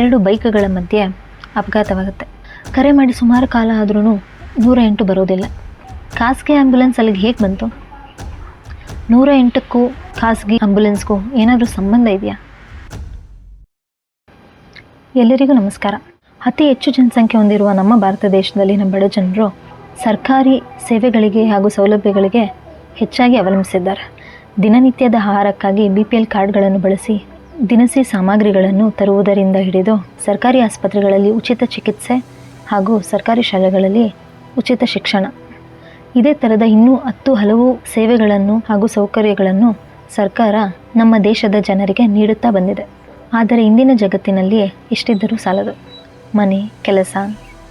ಎರಡು ಬೈಕ್ಗಳ ಮಧ್ಯೆ ಅಪಘಾತವಾಗುತ್ತೆ. ಕರೆ ಮಾಡಿ ಸುಮಾರು ಕಾಲ ಆದ್ರೂ ನೂರ ಎಂಟು ಬರೋದಿಲ್ಲ. ಖಾಸಗಿ ಆ್ಯಂಬುಲೆನ್ಸ್ ಅಲ್ಲಿಗೆ ಹೇಗೆ ಬಂತು? ನೂರ ಎಂಟಕ್ಕೂ ಖಾಸಗಿ ಆ್ಯಂಬುಲೆನ್ಸ್ಗೂ ಏನಾದರೂ ಸಂಬಂಧ ಇದೆಯಾ? ಎಲ್ಲರಿಗೂ ನಮಸ್ಕಾರ. ಅತಿ ಹೆಚ್ಚು ಜನಸಂಖ್ಯೆ ಹೊಂದಿರುವ ನಮ್ಮ ಭಾರತ ದೇಶದಲ್ಲಿ ನಮ್ಮ ಬಡ ಜನರು ಸರ್ಕಾರಿ ಸೇವೆಗಳಿಗೆ ಹಾಗೂ ಸೌಲಭ್ಯಗಳಿಗೆ ಹೆಚ್ಚಾಗಿ ಅವಲಂಬಿಸಿದ್ದಾರೆ. ದಿನನಿತ್ಯದ ಆಹಾರಕ್ಕಾಗಿ ಬಿ ಪಿ ಎಲ್ ಕಾರ್ಡ್ಗಳನ್ನು ಬಳಸಿ ದಿನಸಿ ಸಾಮಗ್ರಿಗಳನ್ನು ತರುವುದರಿಂದ ಹಿಡಿದು ಸರ್ಕಾರಿ ಆಸ್ಪತ್ರೆಗಳಲ್ಲಿ ಉಚಿತ ಚಿಕಿತ್ಸೆ ಹಾಗೂ ಸರ್ಕಾರಿ ಶಾಲೆಗಳಲ್ಲಿ ಉಚಿತ ಶಿಕ್ಷಣ. ಇದೇ ಥರದ ಇನ್ನೂ ಹತ್ತು ಹಲವು ಸೇವೆಗಳನ್ನು ಹಾಗೂ ಸೌಕರ್ಯಗಳನ್ನು ಸರ್ಕಾರ ನಮ್ಮ ದೇಶದ ಜನರಿಗೆ ನೀಡುತ್ತಾ ಬಂದಿದೆ. ಆದರೆ ಇಂದಿನ ಜಗತ್ತಿನಲ್ಲಿ ಎಷ್ಟಿದ್ದರೂ ಸಾಲದು. ಮನೆ, ಕೆಲಸ,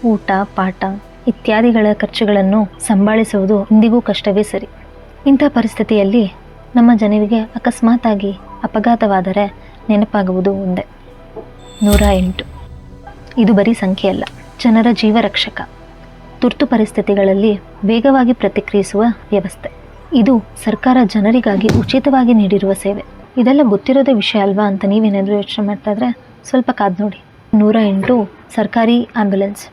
ಊಟ, ಪಾಠ ಇತ್ಯಾದಿಗಳ ಖರ್ಚುಗಳನ್ನು ಸಂಭಾಳಿಸುವುದು ಇಂದಿಗೂ ಕಷ್ಟವೇ ಸರಿ. ಇಂಥ ಪರಿಸ್ಥಿತಿಯಲ್ಲಿ ನಮ್ಮ ಜನರಿಗೆ ಅಕಸ್ಮಾತಾಗಿ ಅಪಘಾತವಾದರೆ ನೆನಪಾಗುವುದು ಒಂದೇ. ನೂರ ಎಂಟು. ಇದು ಬರೀ ಸಂಖ್ಯೆ ಅಲ್ಲ, ಜನರ ಜೀವರಕ್ಷಕ. ತುರ್ತು ಪರಿಸ್ಥಿತಿಗಳಲ್ಲಿ ವೇಗವಾಗಿ ಪ್ರತಿಕ್ರಿಯಿಸುವ ವ್ಯವಸ್ಥೆ. ಇದು ಸರ್ಕಾರ ಜನರಿಗಾಗಿ ಉಚಿತವಾಗಿ ನೀಡಿರುವ ಸೇವೆ. ಇದೆಲ್ಲ ಗೊತ್ತಿರೋದೇ ವಿಷಯ ಅಲ್ವಾ ಅಂತ ನೀವೇನಾದರೂ ಯೋಚನೆ ಮಾಡ್ತಾ ಇದ್ರೆ ಸ್ವಲ್ಪ ಕಾದು ನೋಡಿ. ನೂರ ಎಂಟು, ಸರ್ಕಾರಿ ಆ್ಯಂಬುಲೆನ್ಸ್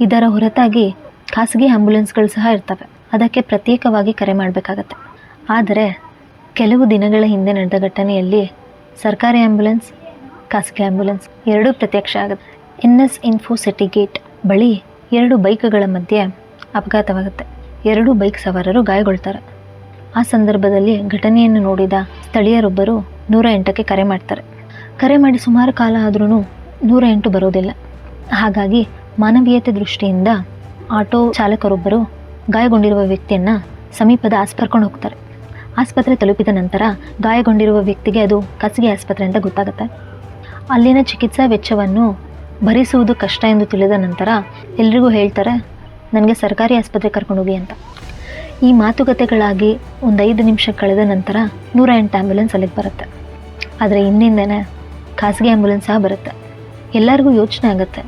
ಇದರ ಹೊರತಾಗಿ ಖಾಸಗಿ ಆ್ಯಂಬುಲೆನ್ಸ್ಗಳು ಸಹ ಇರ್ತವೆ. ಅದಕ್ಕೆ ಪ್ರತ್ಯೇಕವಾಗಿ ಕರೆ ಮಾಡಬೇಕಾಗತ್ತೆ. ಆದರೆ, ಕೆಲವು ದಿನಗಳ ಹಿಂದೆ ನಡೆದ ಘಟನೆಯಲ್ಲಿ ಸರ್ಕಾರಿ ಆ್ಯಂಬುಲೆನ್ಸ್ ಖಾಸಗಿ ಆ್ಯಂಬುಲೆನ್ಸ್ ಎರಡೂ ಪ್ರತ್ಯಕ್ಷ ಆಗುತ್ತೆ. N S info city gate ಬಳಿ ಎರಡು ಬೈಕ್ಗಳ ಮಧ್ಯೆ ಅಪಘಾತವಾಗುತ್ತೆ. ಎರಡೂ ಬೈಕ್ ಸವಾರರು ಗಾಯಗೊಳ್ತಾರೆ. ಆ ಸಂದರ್ಭದಲ್ಲಿ ಘಟನೆಯನ್ನು ನೋಡಿದ ಸ್ಥಳೀಯರೊಬ್ಬರು ನೂರ ಎಂಟಕ್ಕೆ ಕರೆ ಮಾಡ್ತಾರೆ. ಕರೆ ಮಾಡಿ ಸುಮಾರು ಕಾಲ ಆದ್ರೂ ನೂರ ಎಂಟು ಬರೋದಿಲ್ಲ. ಹಾಗಾಗಿ ಮಾನವೀಯತೆ ದೃಷ್ಟಿಯಿಂದ ಆಟೋ ಚಾಲಕರೊಬ್ಬರು ಗಾಯಗೊಂಡಿರುವ ವ್ಯಕ್ತಿಯನ್ನು ಸಮೀಪದ ಆಸ್ಪರ್ಕೊಂಡು ಹೋಗ್ತಾರೆ. ಆಸ್ಪತ್ರೆ ತಲುಪಿದ ನಂತರ ಗಾಯಗೊಂಡಿರುವ ವ್ಯಕ್ತಿಗೆ ಅದು ಖಾಸಗಿ ಆಸ್ಪತ್ರೆ ಗೊತ್ತಾಗುತ್ತೆ. ಅಲ್ಲಿನ ಚಿಕಿತ್ಸಾ ವೆಚ್ಚವನ್ನು ಭರಿಸುವುದು ಕಷ್ಟ ಎಂದು ತಿಳಿದ ನಂತರ ಎಲ್ರಿಗೂ ಹೇಳ್ತಾರೆ, ನನಗೆ ಸರ್ಕಾರಿ ಆಸ್ಪತ್ರೆ ಕರ್ಕೊಂಡೋಗಿ ಅಂತ. ಈ ಮಾತುಕತೆಗಳಾಗಿ ಒಂದು ಐದು ನಿಮಿಷ ಕಳೆದ ನಂತರ ನೂರ ಎಂಟು ಆ್ಯಂಬುಲೆನ್ಸ್ ಅಲ್ಲಿಗೆ ಬರುತ್ತೆ. ಆದರೆ ಇನ್ನಿಂದನೇ ಖಾಸಗಿ ಆ್ಯಂಬುಲೆನ್ಸ್ ಸಹ ಬರುತ್ತೆ. ಎಲ್ಲರಿಗೂ ಯೋಚನೆ ಆಗುತ್ತೆ,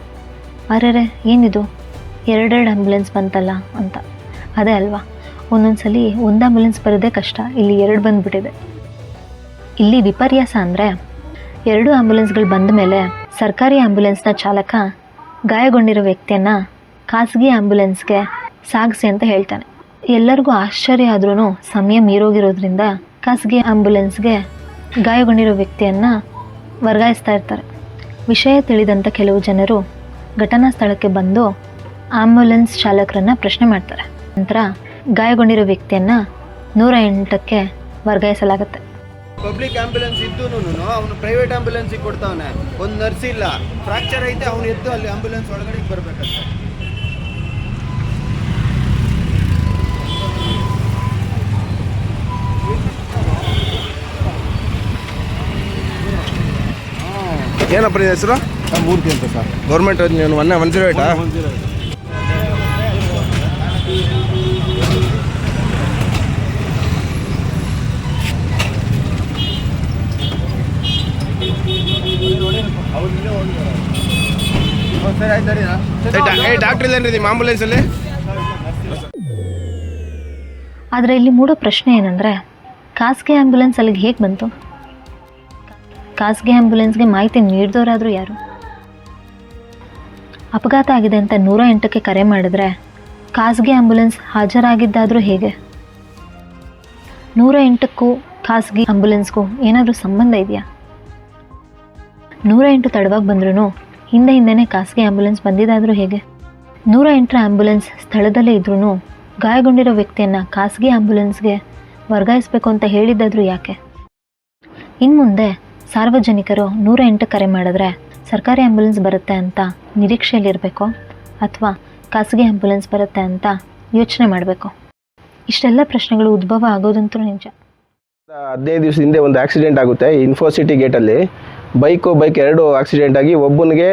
ಅರೆರೆ, ಏನಿದು? ಎರಡೆರಡು ಆ್ಯಂಬುಲೆನ್ಸ್ ಬಂತಲ್ಲ? ಅಂತ. ಅದೇ ಅಲ್ವಾ? ಒಂದೊಂದು ಸಲ ಒಂದು ಆ್ಯಂಬುಲೆನ್ಸ್ ಬರೋದೇ ಕಷ್ಟ. ಇಲ್ಲಿ ಎರಡು ಬಂದುಬಿಟ್ಟಿದೆ. ಇಲ್ಲಿ ವಿಪರ್ಯಾಸ ಅಂದರೆ ಎರಡು ಆ್ಯಂಬುಲೆನ್ಸ್ಗಳು ಬಂದ ಮೇಲೆ ಸರ್ಕಾರಿ ಆ್ಯಂಬುಲೆನ್ಸ್ನ ಚಾಲಕ ಗಾಯಗೊಂಡಿರೋ ವ್ಯಕ್ತಿಯನ್ನು ಖಾಸಗಿ ಆ್ಯಂಬುಲೆನ್ಸ್ಗೆ ಸಾಗಿಸಿ ಅಂತ ಹೇಳ್ತಾನೆ. ಎಲ್ಲರಿಗೂ ಆಶ್ಚರ್ಯ ಆದ್ರೂ ಸಮಯ ಮೀರೋಗಿರೋದ್ರಿಂದ ಖಾಸಗಿ ಆ್ಯಂಬುಲೆನ್ಸ್ಗೆ ಗಾಯಗೊಂಡಿರೋ ವ್ಯಕ್ತಿಯನ್ನು ವರ್ಗಾಯಿಸ್ತಾ ಇರ್ತಾರೆ. ವಿಷಯ ತಿಳಿದಂಥ ಕೆಲವು ಜನರು ಘಟನಾ ಸ್ಥಳಕ್ಕೆ ಬಂದು ಆ್ಯಂಬುಲೆನ್ಸ್ ಚಾಲಕರನ್ನು ಪ್ರಶ್ನೆ ಮಾಡ್ತಾರೆ. ನಂತರ ಗಾಯಗೊಂಡಿರೋ ವ್ಯಕ್ತಿಯನ್ನು ನೂರ ಎಂಟಕ್ಕೆ ವರ್ಗಾಯಿಸಲಾಗುತ್ತೆ. ಪಬ್ಲಿಕ್ ಆಂಬ್ಯುಲೆನ್ಸ್ ಇದ್ದೂನು ಅವನು ಪ್ರೈವೇಟ್ ಆಂಬ್ಯುಲೆನ್ಸಿಗೆ ಕೊಡ್ತಾವನೆ. ಒಂದು ನರ್ಸ್ ಇಲ್ಲ. ಫ್ರಾಕ್ಚರ್ ಐತೆ ಅವನು ಎದ್ದು ಅಲ್ಲಿ ಆಂಬ್ಯುಲೆನ್ಸ್ ಒಳಗಡೆ ಬರ್ಬೇಕಂತೆ. ಏನಪ್ಪ ನಿನ್ನ ಹೆಸರು? ಮೂರ್ತಿ ಅಂತ ಸರ್. ಗೌರ್ಮೆಂಟ್ ನೀನು ಮೊನ್ನೆ ಒನ್ ಜೀರೋ ಏಟಾ ಡಾಕ್ಟ್ರ್ ಇಲ್ಲೇನ್ರಿ ನಿಮ್ಮ ಆಂಬುಲೆನ್ಸಲ್ಲಿ ಆದರೆ ಇಲ್ಲಿ ಮೂಡೋ ಪ್ರಶ್ನೆ ಏನಂದರೆ ಖಾಸಗಿ ಆ್ಯಂಬುಲೆನ್ಸ್ ಅಲ್ಲಿಗೆ ಹೇಗೆ ಬಂತು? ಖಾಸಗಿ ಆ್ಯಂಬುಲೆನ್ಸ್ಗೆ ಮಾಹಿತಿ ನೀಡಿದವರಾದರೂ ಯಾರು? ಅಪಘಾತ ಆಗಿದೆ ಅಂತ ನೂರ ಎಂಟಕ್ಕೆ ಕರೆ ಮಾಡಿದ್ರೆ ಖಾಸಗಿ ಆ್ಯಂಬುಲೆನ್ಸ್ ಹಾಜರಾಗಿದ್ದಾದರೂ ಹೇಗೆ? ನೂರ ಎಂಟಕ್ಕೂ ಖಾಸಗಿ ಆ್ಯಂಬುಲೆನ್ಸ್ಗೂ ಏನಾದರೂ ಸಂಬಂಧ ಇದೆಯಾ? ನೂರ ಎಂಟು ತಡವಾಗಿ ಬಂದ್ರೂ ಹಿಂದೆ ಹಿಂದೆನೇ ಖಾಸಗಿ ಆ್ಯಂಬುಲೆನ್ಸ್ ಬಂದಿದ್ದಾದರೂ ಹೇಗೆ? ನೂರ ಎಂಟರ ಆ್ಯಂಬುಲೆನ್ಸ್ ಸ್ಥಳದಲ್ಲೇ ಇದ್ರೂ ಗಾಯಗೊಂಡಿರೋ ವ್ಯಕ್ತಿಯನ್ನು ಖಾಸಗಿ ಆ್ಯಂಬುಲೆನ್ಸ್ಗೆ ವರ್ಗಾಯಿಸಬೇಕು ಅಂತ ಹೇಳಿದ್ದಾದರೂ ಯಾಕೆ? ಇನ್ನು ಮುಂದೆ ಸಾರ್ವಜನಿಕರು ನೂರ ಎಂಟು ಕರೆ ಮಾಡಿದ್ರೆ ಸರ್ಕಾರಿ ಆ್ಯಂಬುಲೆನ್ಸ್ ಬರುತ್ತೆ ಅಂತ ನಿರೀಕ್ಷೆಯಲ್ಲಿರಬೇಕು? ಅಥವಾ ಖಾಸಗಿ ಆ್ಯಂಬುಲೆನ್ಸ್ ಬರುತ್ತೆ ಅಂತ ಯೋಚನೆ ಮಾಡಬೇಕು? ಇಷ್ಟೆಲ್ಲ ಪ್ರಶ್ನೆಗಳು ಉದ್ಭವ ಆಗೋದಂತೂ ನಿಜ. ಹದಿನೈದು ದಿವಸ ಹಿಂದೆ ಒಂದು ಆಕ್ಸಿಡೆಂಟ್ ಆಗುತ್ತೆ. ಇನ್ಫೋಸಿಟಿ ಗೇಟಲ್ಲಿ ಬೈಕು, ಬೈಕ್ ಎರಡು ಆಕ್ಸಿಡೆಂಟ್ ಆಗಿ ಒಬ್ಬನಿಗೆ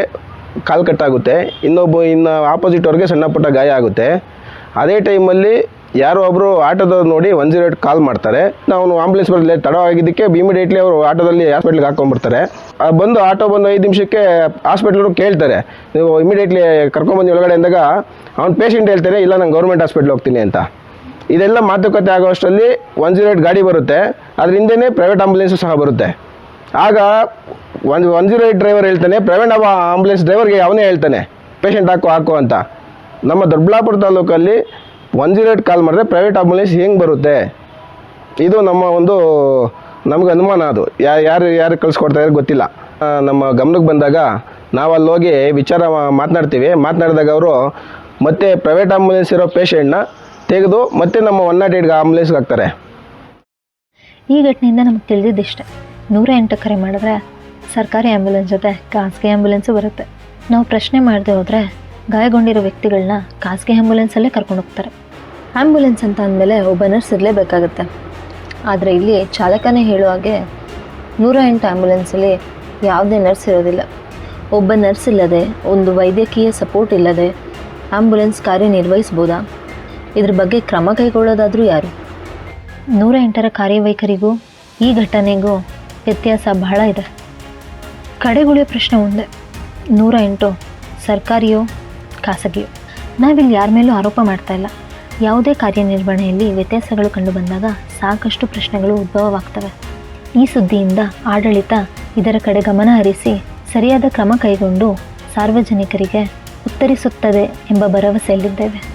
ಕಾಲು ಕಟ್ಟಾಗುತ್ತೆ, ಇನ್ನೊಬ್ಬ ಇನ್ನು ಆಪೋಸಿಟ್ ಅವ್ರಿಗೆ ಸಣ್ಣ ಪುಟ್ಟ ಗಾಯ ಆಗುತ್ತೆ. ಅದೇ ಟೈಮಲ್ಲಿ ಯಾರೋ ಒಬ್ಬರು ಆಟೋದವ್ರು ನೋಡಿ ಒನ್ ಜೀರೋ ಏಟ್ ಕಾಲ್ ಮಾಡ್ತಾರೆ. ನಾವು ಆಂಬುಲೆನ್ಸ್ ಬರಲಿ ತಡ ಆಗಿದ್ದಕ್ಕೆ ಇಮಿಡಿಯೇಟ್ಲಿ ಅವರು ಆಟೋದಲ್ಲಿ ಹಾಸ್ಪಿಟ್ಲಿಗೆ ಹಾಕೊಂಡ್ಬಿಡ್ತಾರೆ. ಬಂದು ಆಟೋ ಬಂದು ಐದು ನಿಮಿಷಕ್ಕೆ ಹಾಸ್ಪಿಟ್ಲವರು ಕೇಳ್ತಾರೆ. ನೀವು ಇಮಿಡಿಯೇಟ್ಲಿ ಕರ್ಕೊಂಡ್ಬಂದು ಒಳಗಡೆ ಅಂದಾಗ ಅವ್ನು ಪೇಷಂಟ್ ಹೇಳ್ತಾರೆ, ಇಲ್ಲ, ನಾನು ಗೌರ್ಮೆಂಟ್ ಹಾಸ್ಪಿಟ್ಲ್ ಹೋಗ್ತೀನಿ ಅಂತ. ಇದೆಲ್ಲ ಮಾತುಕತೆ ಆಗೋ ಅಷ್ಟರಲ್ಲಿ ಒನ್ ಜೀರೋ ಏಟ್ ಗಾಡಿ ಬರುತ್ತೆ. ಅದರಿಂದನೇ ಪ್ರೈವೇಟ್ ಆಂಬುಲೆನ್ಸು ಸಹ ಬರುತ್ತೆ. ಆಗ ಒಂದು ಒನ್ ಜೀರೋ ಏಟ್ ಡ್ರೈವರ್ ಹೇಳ್ತಾನೆ ಪ್ರೈವೇಟ್ ಆಂಬುಲೆನ್ಸ್ ಡ್ರೈವರ್ಗೆ ಅವನೇ ಹೇಳ್ತಾನೆ ಪೇಷಂಟ್ ಹಾಕು ಹಾಕು ಅಂತ. ನಮ್ಮ ದೊಡ್ಡಬಳ್ಳಾಪುರ ತಾಲೂಕಲ್ಲಿ ಒನ್ ಜೀರೋ ಏಟ್ ಕಾಲ್ ಮಾಡಿದ್ರೆ ಪ್ರೈವೇಟ್ ಆಂಬುಲೆನ್ಸ್ ಹೆಂಗೆ ಬರುತ್ತೆ? ಇದು ನಮ್ಮ ಒಂದು, ನಮ್ಗೆ ಅನುಮಾನ ಅದು. ಯಾರು ಯಾರು ಕಳಿಸ್ಕೊಡ್ತಾ ಇದ್ದಾರೆ ಗೊತ್ತಿಲ್ಲ. ನಮ್ಮ ಗಮನಕ್ಕೆ ಬಂದಾಗ ನಾವು ಅಲ್ಲಿ ಹೋಗಿ ವಿಚಾರ ಮಾತನಾಡ್ತೀವಿ. ಮಾತನಾಡಿದಾಗ ಅವರು ಮತ್ತೆ ಪ್ರೈವೇಟ್ ಆಂಬುಲೆನ್ಸ್ ಇರೋ ಪೇಷಂಟ್ನ ತೆಗೆದು ಮತ್ತೆ ನಮ್ಮ ಒನ್ ನಾಟ್ ಏಟ್ಗೆ ಆಂಬುಲೆನ್ಸ್ಗೆ ಹಾಕ್ತಾರೆ. ಈ ಘಟನೆಯಿಂದ ನಮಗೆ ತಿಳಿದಿದ್ದಿಷ್ಟೆ. ನೂರ ಎಂಟು ಕರೆ ಮಾಡಿದ್ರೆ ಸರ್ಕಾರಿ ಆ್ಯಂಬುಲೆನ್ಸ್ ಜೊತೆ ಖಾಸಗಿ ಆ್ಯಂಬುಲೆನ್ಸು ಬರುತ್ತೆ. ನಾವು ಪ್ರಶ್ನೆ ಮಾಡದೆ ಹೋದರೆ ಗಾಯಗೊಂಡಿರೋ ವ್ಯಕ್ತಿಗಳನ್ನ ಖಾಸಗಿ ಆ್ಯಂಬುಲೆನ್ಸಲ್ಲೇ ಕರ್ಕೊಂಡು ಹೋಗ್ತಾರೆ. ಆ್ಯಂಬುಲೆನ್ಸ್ ಅಂತ ಅಂದಮೇಲೆ ಒಬ್ಬ ನರ್ಸ್ ಇರಲೇಬೇಕಾಗುತ್ತೆ. ಆದರೆ ಇಲ್ಲಿ ಚಾಲಕನೇ ಹೇಳೋ ಹಾಗೆ ನೂರ ಎಂಟು ಆ್ಯಂಬುಲೆನ್ಸಲ್ಲಿ ಯಾವುದೇ ನರ್ಸ್ ಇರೋದಿಲ್ಲ. ಒಬ್ಬ ನರ್ಸ್ ಇಲ್ಲದೆ, ಒಂದು ವೈದ್ಯಕೀಯ ಸಪೋರ್ಟ್ ಇಲ್ಲದೆ ಆ್ಯಂಬುಲೆನ್ಸ್ ಕಾರ್ಯನಿರ್ವಹಿಸ್ಬೋದಾ? ಇದ್ರ ಬಗ್ಗೆ ಕ್ರಮ ಕೈಗೊಳ್ಳೋದಾದರೂ ಯಾರು? ನೂರ ಎಂಟರ ಕಾರ್ಯವೈಖರಿಗೂ ಈ ಘಟನೆಗೂ ವ್ಯತ್ಯಾಸ ಬಹಳ ಇದೆ. ಕಡೆಗುಳಿಯ ಪ್ರಶ್ನೆ ಒಂದೇ. ನೂರ ಎಂಟು. ಸರ್ಕಾರಿಯೋ, ಖಾಸಗಿಯೋ? ನಾವಿಲ್ಲಿ ಯಾರ ಮೇಲೂ ಆರೋಪ ಮಾಡ್ತಾ ಇಲ್ಲ. ಯಾವುದೇ ಕಾರ್ಯನಿರ್ವಹಣೆಯಲ್ಲಿ ವ್ಯತ್ಯಾಸಗಳು ಕಂಡು ಬಂದಾಗ ಸಾಕಷ್ಟು ಪ್ರಶ್ನೆಗಳು ಉದ್ಭವವಾಗ್ತವೆ. ಈ ಸುದ್ದಿಯಿಂದ ಆಡಳಿತ ಇದರ ಕಡೆ ಗಮನ ಹರಿಸಿ ಸರಿಯಾದ ಕ್ರಮ ಕೈಗೊಂಡು ಸಾರ್ವಜನಿಕರಿಗೆ ಉತ್ತರಿಸುತ್ತದೆ ಎಂಬ ಭರವಸೆಯಲ್ಲಿದ್ದೇವೆ.